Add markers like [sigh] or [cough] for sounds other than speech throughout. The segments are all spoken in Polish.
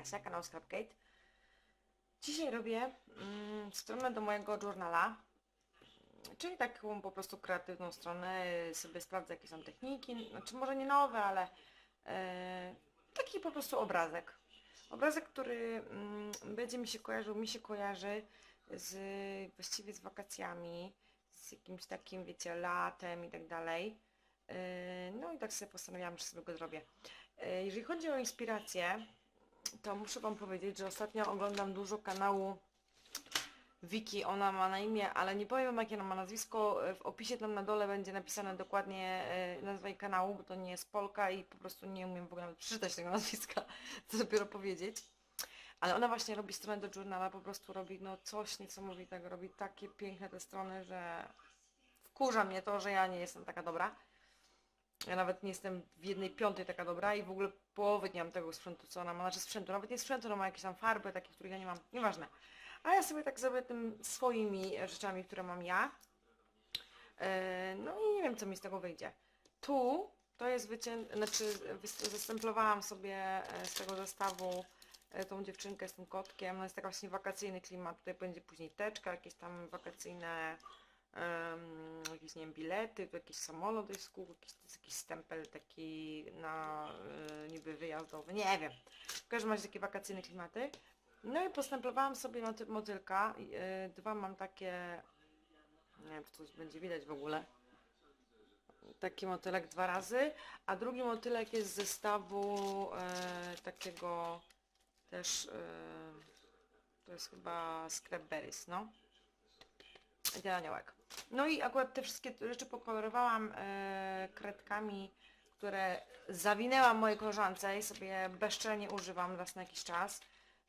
Kasia, kanał Scrapgate. Dzisiaj robię mm, stronę do mojego journala, czyli taką po prostu kreatywną stronę, sobie sprawdzę jakie są techniki, znaczy może nie nowe, ale e, taki po prostu obrazek. Obrazek, który mm, będzie mi się kojarzył, mi się kojarzy z właściwie z wakacjami, z jakimś takim, wiecie, latem i tak dalej. Yy, No i tak sobie postanowiłam, że sobie go zrobię. Yy, Jeżeli chodzi o inspirację, to muszę Wam powiedzieć, że ostatnio oglądam dużo kanału Wiki, ona ma na imię, ale nie powiem jakie ona ma nazwisko. W opisie tam na dole będzie napisane dokładnie yy, nazwa jej kanału, bo to nie jest Polka i po prostu nie umiem w ogóle nawet przeczytać tego [laughs] nazwiska, co dopiero powiedzieć. Ale ona właśnie robi stronę do journala, po prostu robi no coś niesamowitego, robi takie piękne te strony, że wkurza mnie to, że ja nie jestem taka dobra. Ja nawet nie jestem w jednej piątej taka dobra i w ogóle połowy nie mam tego sprzętu, co ona ma, znaczy sprzętu, nawet nie sprzętu, ona ma jakieś tam farby, takie, których ja nie mam, nieważne. A ja sobie tak zrobię tym swoimi rzeczami, które mam ja. Yy, No i nie wiem, co mi z tego wyjdzie. Tu to jest wycięte, znaczy zastemplowałam sobie e, z tego zestawu e, tą dziewczynkę z tym kotkiem. No jest taka właśnie wakacyjny klimat. Tutaj będzie później teczka, jakieś tam wakacyjne em, jakieś nie wiem, bilety, jakiś samolot jest kół, jakiś, jakiś stempel taki na e, niby wyjazdowy, nie wiem. W każdym razie takie wakacyjne klimaty. No i postemplowałam sobie moty- motylka. i, e, Dwa mam takie, nie wiem czy będzie widać w ogóle. Taki motylek dwa razy, a drugi motylek jest z zestawu e, takiego też, e, to jest chyba Scrapberries, no. I ten aniołek. No i akurat te wszystkie rzeczy pokolorowałam e, kredkami, które zawinęłam mojej koleżance i sobie bezczelnie używam raz na jakiś czas.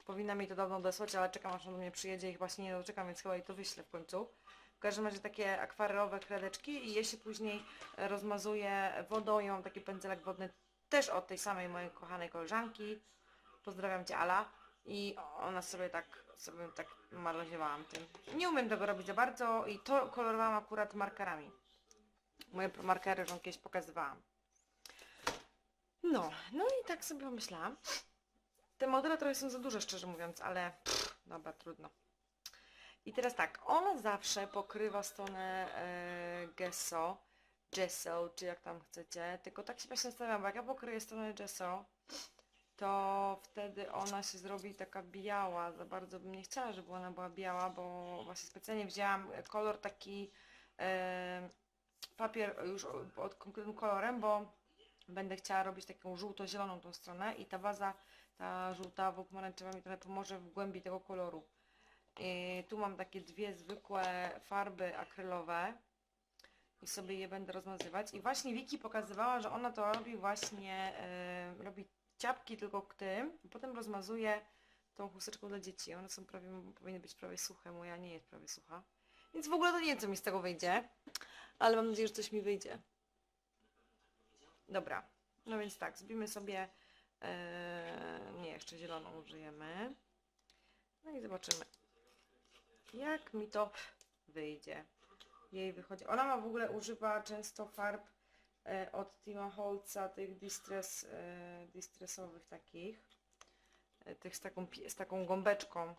Powinna mi to dawno odesłać, ale czekam aż on do mnie przyjedzie i się nie doczekam, więc chyba jej to wyślę w końcu. W każdym razie takie akwarelowe kredeczki i je się później rozmazuje wodą, ja mam taki pędzelek wodny też od tej samej mojej kochanej koleżanki. Pozdrawiam Cię Ala. I ona sobie tak, sobie tak maloziewałam tym. Nie umiem tego robić za bardzo i to kolorowałam akurat markerami. Moje markery, że kiedyś pokazywałam. No, no i tak sobie pomyślałam. Te modele trochę są za duże, szczerze mówiąc, ale pff, dobra, trudno. I teraz tak, ona zawsze pokrywa stronę e, Gesso, Gesso, czy jak tam chcecie, tylko tak się właśnie zastanawiam, bo jak ja pokryję stronę Gesso, to wtedy ona się zrobi taka biała. Za bardzo bym nie chciała, żeby ona była biała, bo właśnie specjalnie wzięłam kolor taki e, papier już pod konkretnym kolorem, bo będę chciała robić taką żółto-zieloną tą stronę i ta baza, ta żółta pomarańczowa mi trochę pomoże w głębi tego koloru. I tu mam takie dwie zwykłe farby akrylowe i sobie je będę rozmazywać. I właśnie Wiki pokazywała, że ona to robi właśnie, e, robi ciapki tylko tym, potem rozmazuje tą chusteczką dla dzieci. One są prawie, powinny być prawie suche, moja nie jest prawie sucha. Więc w ogóle to nie wiem, co mi z tego wyjdzie, ale mam nadzieję, że coś mi wyjdzie. Dobra, no więc tak, zbijmy sobie, e, nie, jeszcze zieloną użyjemy. No i zobaczymy, jak mi to wyjdzie. Jej wychodzi. Ona ma w ogóle, używa często farb od Tima Holca, tych distress, e, distressowych takich, e, tych z taką, z taką gąbeczką.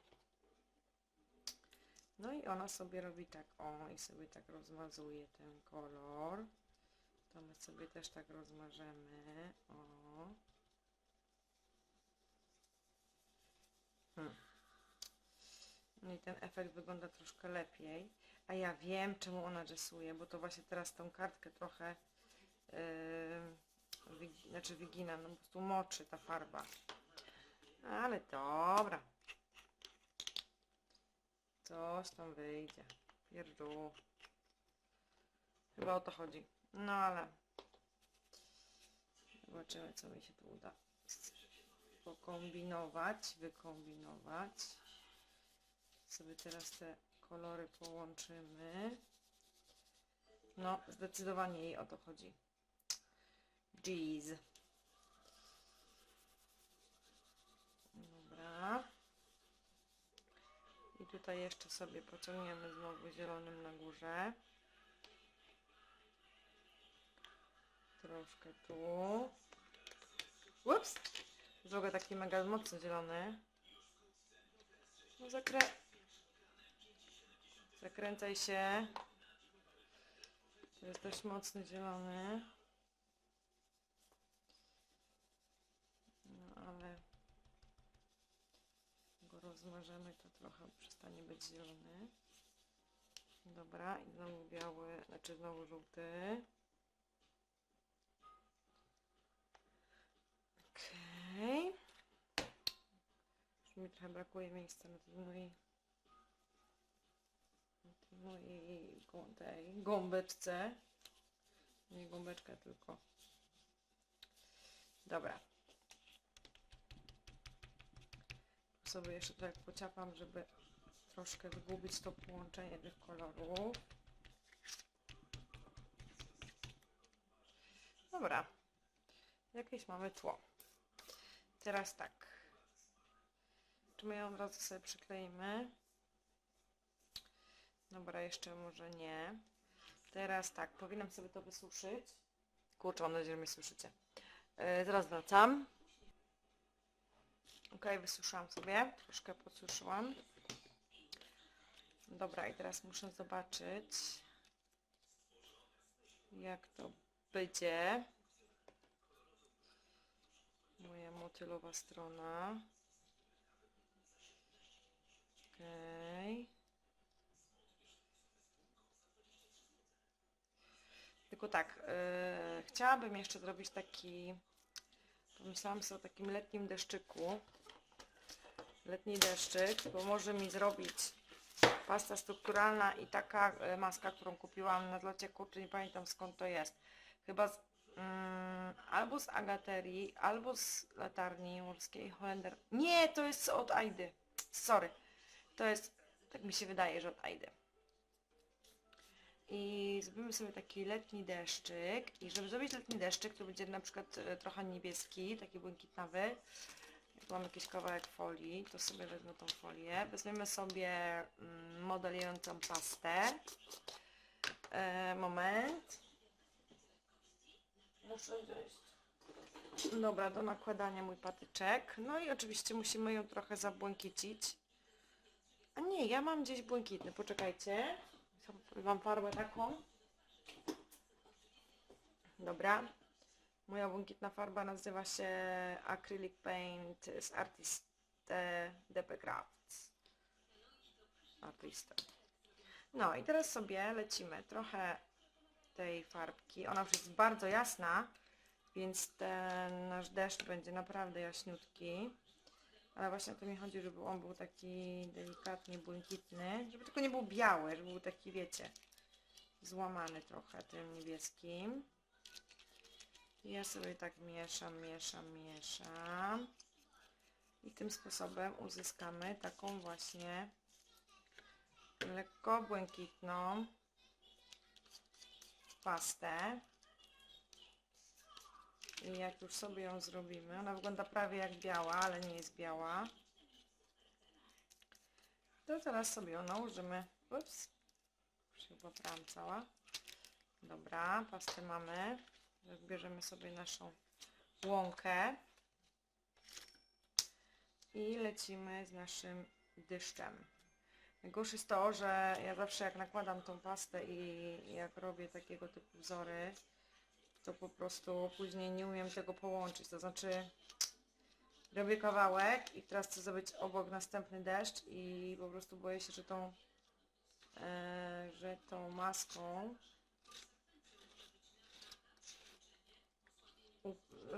No i ona sobie robi tak, o, i sobie tak rozmazuje ten kolor. To my sobie też tak rozmażemy, o. Hmm. No i ten efekt wygląda troszkę lepiej. A ja wiem, czemu ona rysuje, bo to właśnie teraz tą kartkę trochę yy, wygi- znaczy wygina, no prostu moczy ta farba. Ale dobra. Coś tam wyjdzie. Pierdół. Chyba o to chodzi. No ale zobaczymy, co mi się tu uda pokombinować, wykombinować. Sobie teraz te kolory połączymy. No, zdecydowanie jej o to chodzi. Jeez. Dobra. I tutaj jeszcze sobie pociągniemy znowu zielonym na górze. Troszkę tu. Ups! Drogę taki mega mocno zielony. No zakrę... Zakręcaj się. To jest dość mocny zielony. No ale go rozmarzemy, to trochę przestanie być zielony. Dobra, i znowu biały, znaczy znowu żółty. Okej. Już mi trochę brakuje miejsca na tej mojej mojej tej gąbeczce. Nie gąbeczka, tylko. Dobra. Tu sobie jeszcze tak pociapam, żeby troszkę zgubić to połączenie tych kolorów. Dobra. Jakieś mamy tło. Teraz tak. Czy my ją od razu sobie przykleimy? Dobra, jeszcze może nie. Teraz tak, powinnam sobie to wysuszyć. Kurczę, mam nadzieję, że mnie słyszycie. Yy, wracam. Ok, wysuszyłam sobie. Troszkę podsuszyłam. Dobra, i teraz muszę zobaczyć, jak to będzie. Moja motylowa strona. Okej. Tylko tak, yy, chciałabym jeszcze zrobić taki, pomyślałam sobie o takim letnim deszczyku. Letni deszczyk pomoże mi zrobić pasta strukturalna i taka e, maska, którą kupiłam na zlocie, kurczę, nie pamiętam skąd to jest. Chyba z, mm, albo z Agaterii, albo z latarni morskiej Holender. Nie, to jest od Aidy. Sorry. To jest, tak mi się wydaje, że od Aidy. I zrobimy sobie taki letni deszczyk. I żeby zrobić letni deszczyk, to będzie na przykład e, trochę niebieski, taki błękitnawy. Mam jakiś kawałek folii, to sobie wezmę tą folię. Weźmiemy sobie mm, modelującą pastę. E, moment. Muszę wziąć. Dobra, do nakładania mój patyczek. No i oczywiście musimy ją trochę zabłękicić. A nie, ja mam gdzieś błękitny, poczekajcie. Mam farbę taką. Dobra. Moja błękitna farba nazywa się Acrylic Paint z Artiste DP Crafts. Artiste. No i teraz sobie lecimy trochę tej farbki. Ona już jest bardzo jasna, więc ten nasz deszcz będzie naprawdę jaśniutki. Ale właśnie o to mi chodzi, żeby on był taki delikatnie błękitny, żeby tylko nie był biały, żeby był taki, wiecie, złamany trochę tym niebieskim. Ja sobie tak mieszam, mieszam, mieszam. I tym sposobem uzyskamy taką właśnie lekko błękitną pastę. I jak już sobie ją zrobimy, ona wygląda prawie jak biała, ale nie jest biała. To teraz sobie ją nałożymy. Ups. Się poprawiam cała. Dobra, pastę mamy. Bierzemy sobie naszą łąkę. I lecimy z naszym dyszczem. Najgorsze jest to, że ja zawsze jak nakładam tą pastę i jak robię takiego typu wzory, to po prostu później nie umiem tego połączyć. To znaczy robię kawałek i teraz chcę zrobić obok następny deszcz i po prostu boję się, że tą, e, że tą maską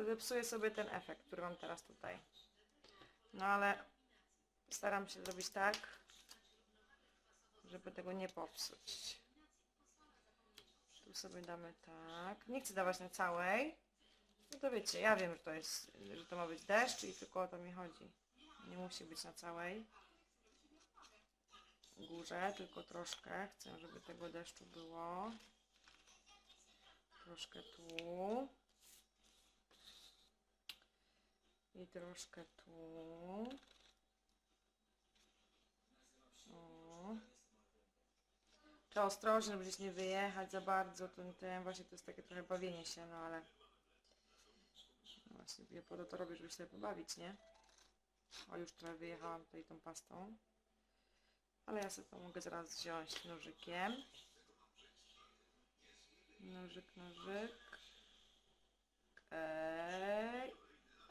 zepsuję sobie ten efekt, który mam teraz tutaj. No ale staram się zrobić tak, żeby tego nie popsuć. Tu sobie damy tak. Nie chcę dawać na całej. No to wiecie, ja wiem, że to jest, że to ma być deszcz i tylko o to mi chodzi. Nie musi być na całej górze, tylko troszkę. Chcę, żeby tego deszczu było. Troszkę tu. I troszkę tu. O. Trzeba ostrożnie, żeby gdzieś nie wyjechać za bardzo tym, tym. Właśnie to jest takie trochę bawienie się, no ale właśnie, po to to robię, żeby się sobie pobawić, nie? O, już trochę wyjechałam tutaj tą pastą. Ale ja sobie to mogę zaraz wziąć nożykiem. Nożyk, nożyk.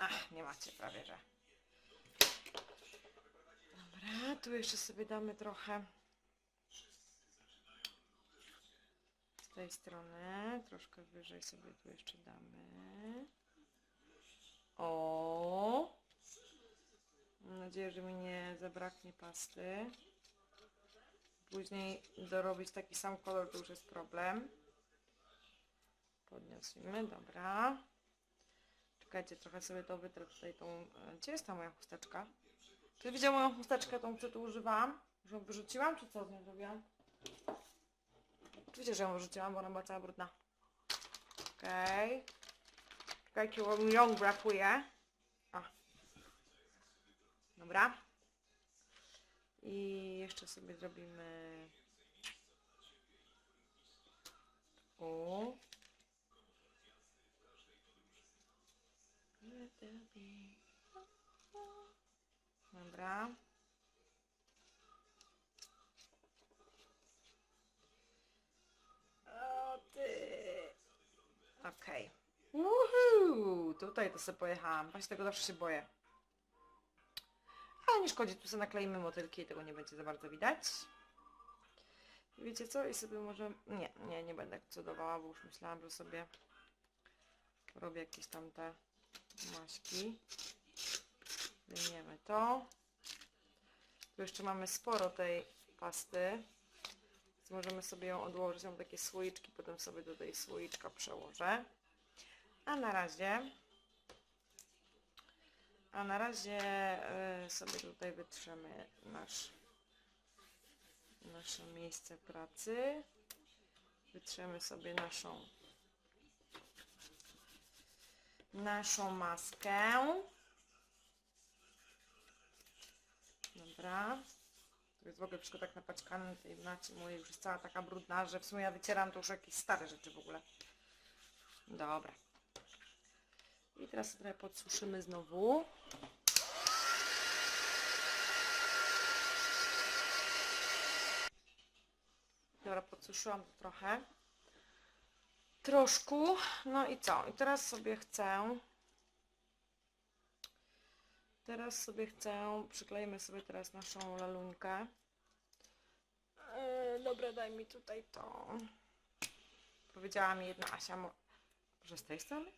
Ach, nie macie prawie, że. Dobra, tu jeszcze sobie damy trochę z tej strony. Troszkę wyżej sobie tu jeszcze damy. O. Mam nadzieję, że mi nie zabraknie pasty. Później dorobić taki sam kolor to już jest problem. Podniosimy, dobra. Czekajcie, trochę sobie to wytrę tutaj tą... e, Gdzie jest ta moja chusteczka? Czy widział moją chusteczkę, tą, którą tu używałam? Już ją wyrzuciłam, czy co z nią zrobiłam? Oczywiście, że ją wyrzuciłam, bo ona była cała brudna. Okej. Czekajcie, bo mi rąk brakuje. A. Dobra. I jeszcze sobie zrobimy... O. Dobra. O ty. Okej. Uhu, tutaj to sobie pojechałam. Właśnie tego zawsze się boję. Ale nie szkodzi, tu sobie nakleimy motylki i tego nie będzie za bardzo widać. Wiecie co? I sobie może... Nie, nie, nie będę cudowała, bo już myślałam, że sobie robię jakieś tam te maśki. Wyjmiemy to. Tu jeszcze mamy sporo tej pasty. Więc możemy sobie ją odłożyć. Mam takie słoiczki, potem sobie do tej słoiczka przełożę. A na razie... A na razie y, sobie tutaj wytrzemy nasz, nasze miejsce pracy. Wytrzemy sobie naszą naszą maskę. Dobra. To jest w ogóle wszystko tak napaćkane tej macie mojej już jest cała taka brudna, że w sumie ja wycieram to już jakieś stare rzeczy w ogóle. Dobra. I teraz trochę podsuszymy znowu. Dobra, podsuszyłam to trochę. Troszku. No i co? I teraz sobie chcę... Teraz sobie chcę... Przyklejmy sobie teraz naszą laluńkę. Yy, dobra, daj mi tutaj to. Powiedziała mi jedna Asia... Mo... Może z tej strony?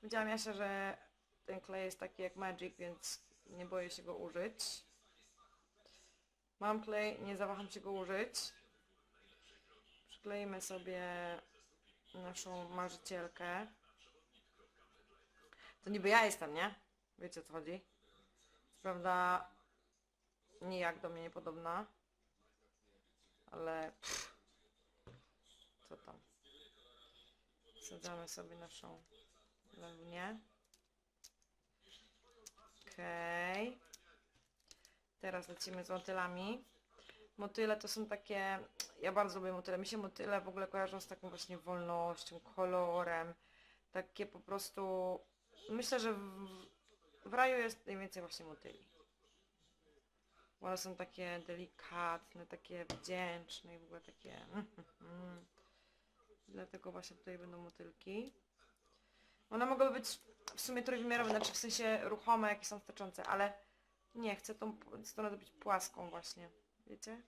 Powiedziała mi Asia, że ten klej jest taki jak Magic, więc nie boję się go użyć. Mam klej, nie zawaham się go użyć. Przyklejmy sobie naszą marzycielkę. To niby ja jestem, nie? Wiecie o co chodzi? Prawda nijak do mnie niepodobna. Ale pff, co tam? Wsadzamy sobie naszą lewnię. Okej. Teraz lecimy z motylami. Motyle to są takie... Ja bardzo lubię motyle. Mi się motyle w ogóle kojarzą z taką właśnie wolnością, kolorem. Takie po prostu... Myślę, że w, w raju jest najwięcej właśnie motyli. Bo One są takie delikatne, takie wdzięczne i w ogóle takie... Dlatego właśnie tutaj będą motylki. One mogą być w sumie trójwymiarowe, znaczy w sensie ruchome, jakie są staczące, ale nie, chcę tą stronę zrobić płaską właśnie. Wiecie?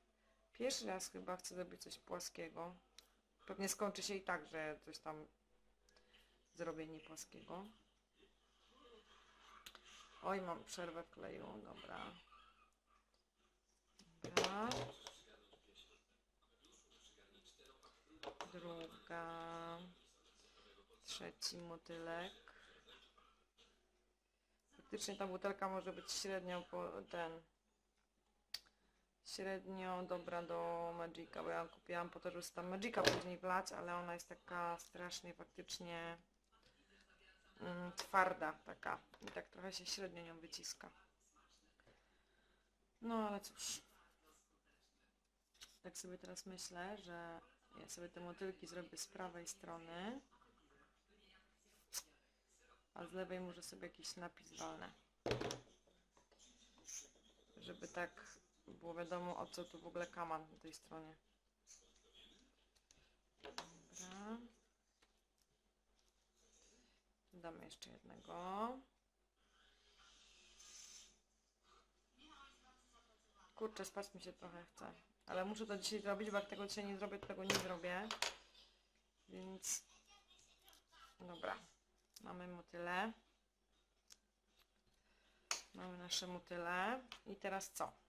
Pierwszy raz chyba chcę zrobić coś płaskiego. Pewnie skończy się i tak, że coś tam zrobię nie płaskiego. Oj, mam przerwę w kleju, dobra. Dobra. Druga. Trzeci motylek. Faktycznie ta butelka może być średnio po ten. Średnio dobra do Magica, bo ja kupiłam po to, żeby tam Magica później wlać, ale ona jest taka strasznie faktycznie mm, twarda taka. I tak trochę się średnio nią wyciska. No ale cóż. Tak sobie teraz myślę, że ja sobie te motylki zrobię z prawej strony. a z lewej może sobie jakiś napis walnę. Żeby tak było wiadomo o co tu w ogóle kaman na tej stronie. Dobra. Damy jeszcze jednego. Kurczę, spać mi się trochę chce. Ale muszę to dzisiaj zrobić, bo jak tego dzisiaj nie zrobię, to tego nie zrobię. Więc... Dobra. Mamy motyle. Mamy nasze motyle. I teraz co?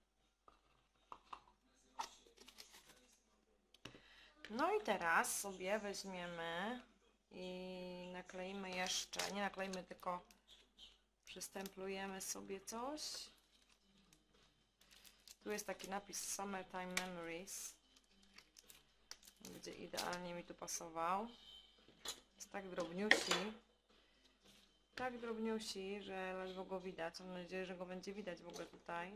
No i teraz sobie weźmiemy i nakleimy jeszcze, nie nakleimy, tylko przystemplujemy sobie coś. Tu jest taki napis Summertime Memories. Będzie idealnie mi tu pasował. Jest tak drobniusi. Tak drobniusi, że ledwo go widać. Mam nadzieję, że go będzie widać w ogóle tutaj.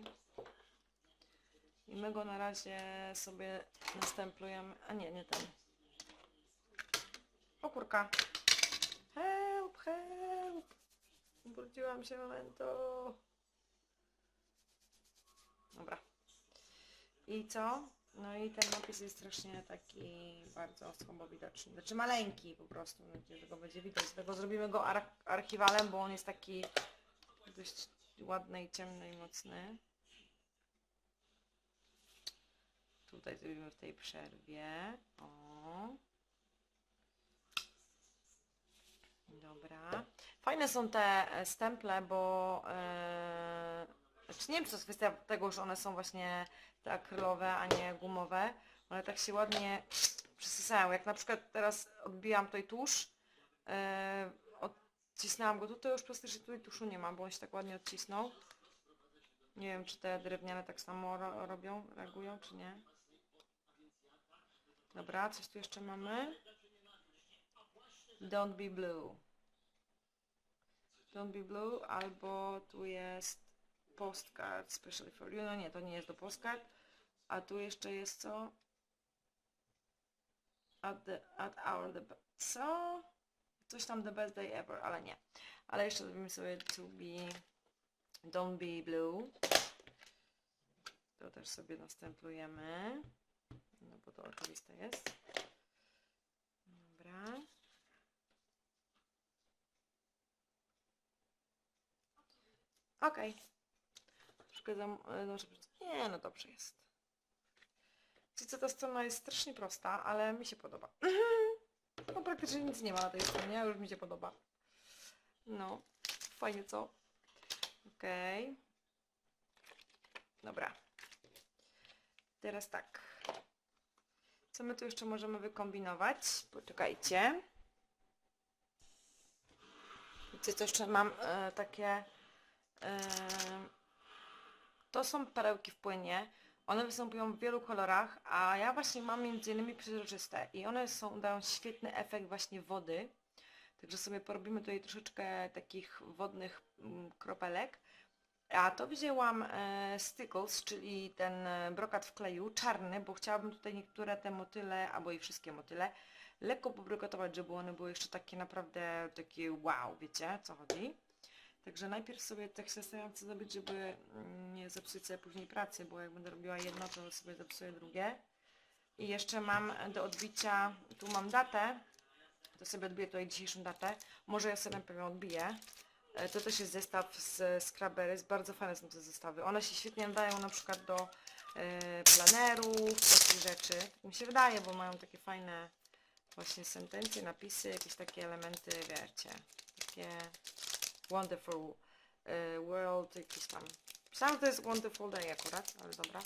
I my go na razie sobie następlujemy. A nie, nie ten. O kurka. Help, help. Ubrudziłam się momento. Dobra. I co? No i ten napis jest strasznie taki bardzo słabo widoczny. Znaczy maleńki po prostu. Mam że go będzie widać. Dlatego zrobimy go ar archiwalem, bo on jest taki dość ładny i ciemny i mocny. Tutaj zrobimy w tej przerwie. O. Dobra. Fajne są te e, stemple, bo e, znaczy nie wiem, czy to jest kwestia tego, że one są właśnie te akrylowe, a nie gumowe. One tak się ładnie przysysają. Jak na przykład teraz odbijam tutaj tusz, e, odcisnęłam go tutaj, już praktycznie tutaj tuszu nie ma, bo on się tak ładnie odcisnął. Nie wiem, czy te drewniane tak samo ro robią, reagują, czy nie. Dobra, coś tu jeszcze mamy. Don't be blue. Don't be blue, albo tu jest postcard specially for you. No nie, to nie jest do postcard. A tu jeszcze jest co? At, the, at our the be- co? Coś tam the best day ever, ale nie. Ale jeszcze zrobimy sobie to be don't be blue. To też sobie następujemy. Bo to oczywiste jest. Dobra. Okej. Troszkę zam... e, Dobrze, nie, no dobrze jest. Wiecie ta strona jest strasznie prosta, ale mi się podoba. [laughs] No praktycznie nic nie ma na tej stronie, już mi się podoba. No, fajnie co? Okej. Dobra. Teraz tak. Co my tu jeszcze możemy wykombinować? Poczekajcie. Wiecie co jeszcze mam e, takie... E, to są perełki w płynie. One występują w wielu kolorach, a ja właśnie mam między innymi przezroczyste i one są, dają świetny efekt właśnie wody. Także sobie porobimy tutaj troszeczkę takich wodnych mm, kropelek. A to wzięłam e, Stickles, czyli ten e, brokat w kleju, czarny, bo chciałabym tutaj niektóre te motyle, albo i wszystkie motyle, lekko pobrokotować, żeby one były jeszcze takie naprawdę takie wow, wiecie co chodzi. Także najpierw sobie tak się zastanawiam co zrobić, żeby mm, nie zepsuć sobie później pracy, bo jak będę robiła jedno, to sobie zepsuję drugie. I jeszcze mam do odbicia, tu mam datę, to sobie odbiję tutaj dzisiejszą datę. Może ja sobie ją odbiję. E, To też jest zestaw z Scrubberys, bardzo fajne są te zestawy. One się świetnie nadają na przykład do e, planerów, takich rzeczy. Mi się wydaje, bo mają takie fajne właśnie sentencje, napisy, jakieś takie elementy, wiecie, takie wonderful e, world, jakieś tam. Myślałam, to jest wonderful day akurat, ale dobra.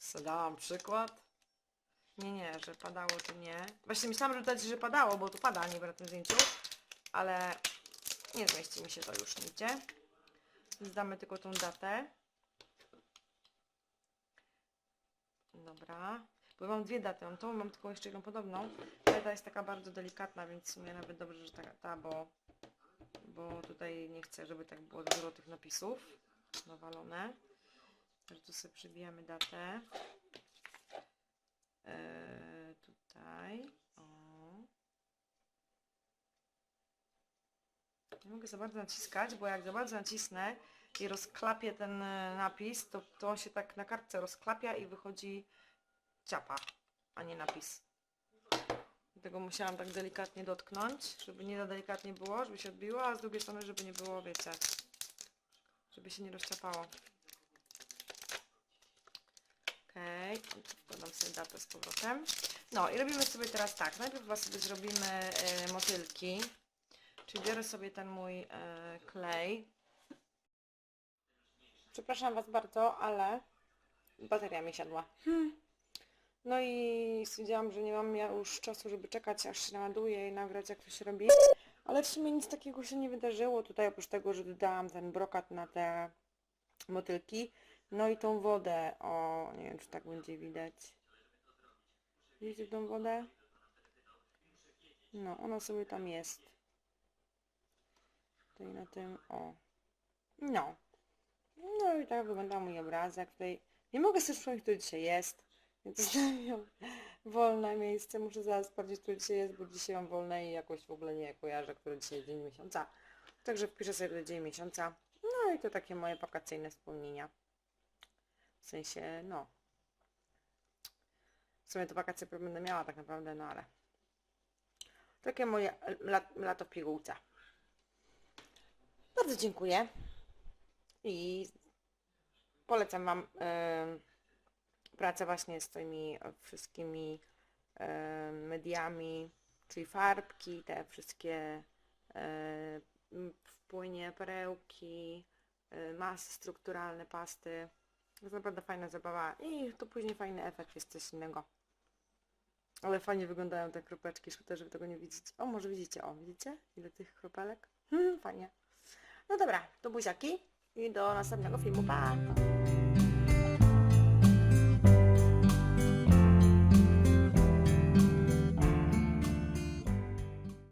Zadałam przykład. Nie, nie, że padało to nie. Właśnie myślałam, że dać, że padało, bo tu pada niby na tym zdjęciu, ale nie zmieści mi się to już nigdzie. Więc damy tylko tą datę. Dobra. Bo mam dwie daty. Mam tą, mam tylko jeszcze jedną podobną. Ta jest taka bardzo delikatna, więc w sumie nawet dobrze, że ta, ta bo, bo tutaj nie chcę, żeby tak było dużo tych napisów nawalone. Także tu sobie przybijamy datę. Eee, tutaj. O. Nie mogę za bardzo naciskać, bo jak za bardzo nacisnę i rozklapię ten e, napis, to, to on się tak na kartce rozklapia i wychodzi ciapa, a nie napis. Dlatego musiałam tak delikatnie dotknąć, żeby nie za delikatnie było, żeby się odbiło, a z drugiej strony, żeby nie było, wiecie, żeby się nie rozciapało. Okej, wkładam sobie datę z powrotem. No i robimy sobie teraz tak, najpierw sobie zrobimy e, motylki, czyli biorę sobie ten mój e, klej. Przepraszam Was bardzo, ale bateria mi siadła. Hmm. No i stwierdziłam, że nie mam ja już czasu, żeby czekać aż się naładuje i nagrać jak to się robi. Ale w sumie nic takiego się nie wydarzyło tutaj, oprócz tego, że dodałam ten brokat na te motylki. No i tą wodę, o nie wiem czy tak będzie widać. Widzicie tą wodę? No, ona sobie tam jest. Tutaj na tym, o. No. No i tak wygląda mój obrazek. Tutaj nie mogę sobie przypomnieć, który dzisiaj jest. Więc [laughs] zostawiam wolne miejsce. Muszę zaraz sprawdzić, który dzisiaj jest, bo dzisiaj mam wolne i jakoś w ogóle nie kojarzę, który dzisiaj jest dzień miesiąca. Także wpiszę sobie tutaj dzień miesiąca. No i to takie moje wakacyjne wspomnienia. W sensie, no. W sumie to wakacje będę miała tak naprawdę, no ale. Takie moje lat, lato w pigułce. Bardzo dziękuję. I polecam Wam pracę właśnie z tymi wszystkimi mediami, czyli farbki, te wszystkie e, m, w płynie perełki, masy strukturalne, pasty. To jest naprawdę fajna zabawa i to później fajny efekt jest coś innego. Ale fajnie wyglądają te kropeczki, szkoda, że wy tego nie widzicie. O, może widzicie, o, widzicie? Ile tych kropelek? Hmm, fajnie. No dobra, to buziaki i do następnego filmu, pa!